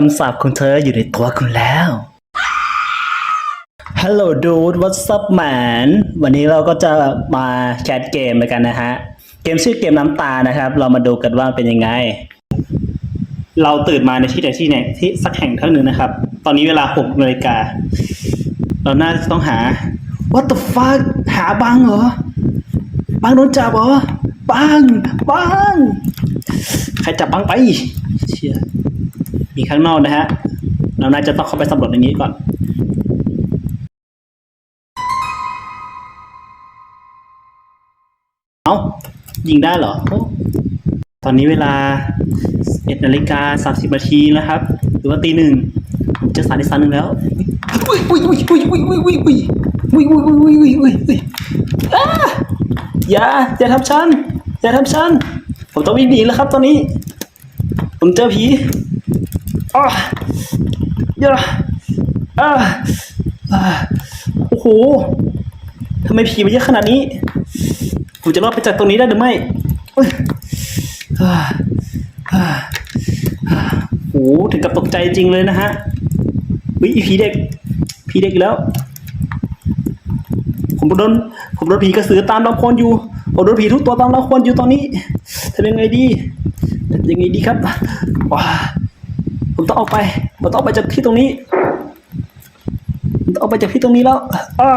คำสาปของเธออยู่ในตัวคุณแล้ว Hello dude what's up man วันนี้เราก็จะมาแคสเกมกันนะฮะ เกมชื่อเกมน้ำตานะครับ เรามาดูกันว่าเป็นยังไง เราตื่นมาในที่ใดที่ไหนที่สักแห่งเท่านึงนะครับ ตอนนี้เวลาหกนาฬิกา เราน่าจะต้องหา What the fuck หาบังเหรอ บังโดนจับเหรอ บัง บัง ใครจับบังไป เชีย มีข้างนอกนะฮะ เราน่าจะต้องเข้าไปสำรวจในนี้ก่อน เอายิงได้เหรอ ตอนนี้เวลา11นาฬิกา30นาทีแล้วครับ หรือว่าตีหนึ่งผมจะสารอีกสารหนึ่งแล้วอุ้ยอุ้ยอุ้ยอุ้ยอุ้ยอุ้ยอุ้ยอุ้ยอุ้ยอุ้ยอุ้ยอุ้ยอุ้ยอุ้ยอ้าอย่าอย่าทำฉันอย่าทำฉันผมต้องวิ่งหนีแล้วครับ ตอนนี้ ผมเจอผี อ้าอย่าอ่าอ่าโอ้โหทำไมผีมันเยอะขนาดนี้ผมจะรอดไปจากตรงนี้ได้หรือไม่เอ้อฮ่าอ่าโอ้โหถึงกับตกใจจริงเลยนะฮะวิผีเด็กผีเด็กอีกแล้ว ผมโดนผมโดนผีกระสือตามรังควนอยู่ผมโดนผีทุกตัวตามรังควนอยู่ตอนนี้ทำยังไงดีทำยังไงดีครับว้า ผมต้องออกไปผมต้องออกไปจากที่ตรงนี้ผมต้องออกไปจากที่ตรงนี้แล้วอ้า